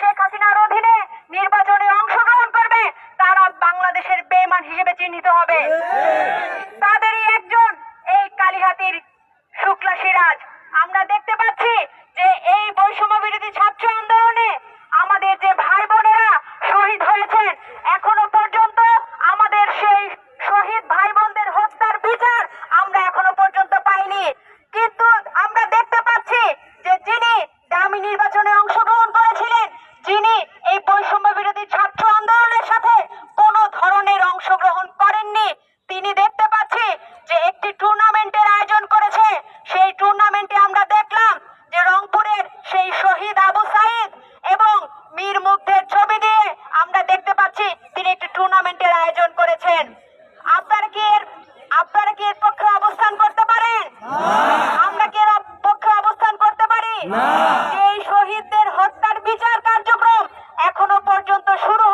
শেখ হাসিনার অধীনে নির্বাচনে অংশগ্রহণ করবে, তারা বাংলাদেশের বেমান হিসেবে চিহ্নিত হবে। তাদেরই একজন এই কালিহাতির শুক্লা সিরাজ। আমরা দেখতে পাচ্ছি যে এই বৈষম্য বিরোধী ছাত্র আন্দোলন এই শহীদদের হত্যার বিচার কার্যক্রম এখনও পর্যন্ত শুরু।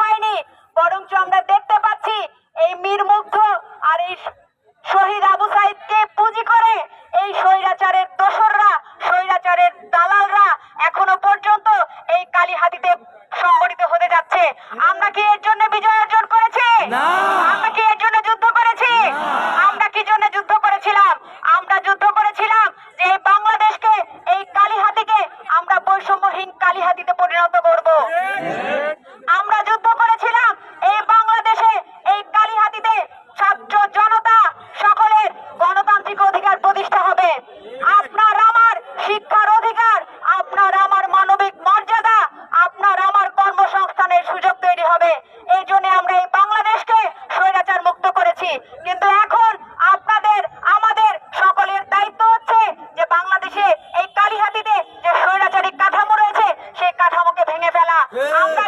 কালিহাতিতে পরিণত করব। আমরা যুদ্ধ করেছিলাম। এই বাংলাদেশে, এই কালিহাতিতে ছাত্র জনতা সকলের গণতান্ত্রিক অধিকার প্রতিষ্ঠা হবে। Abra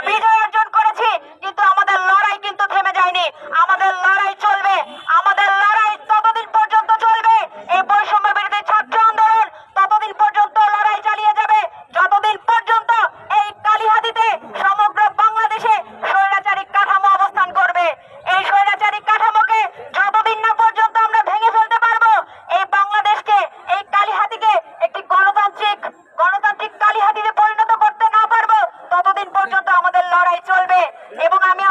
네, 예봉하며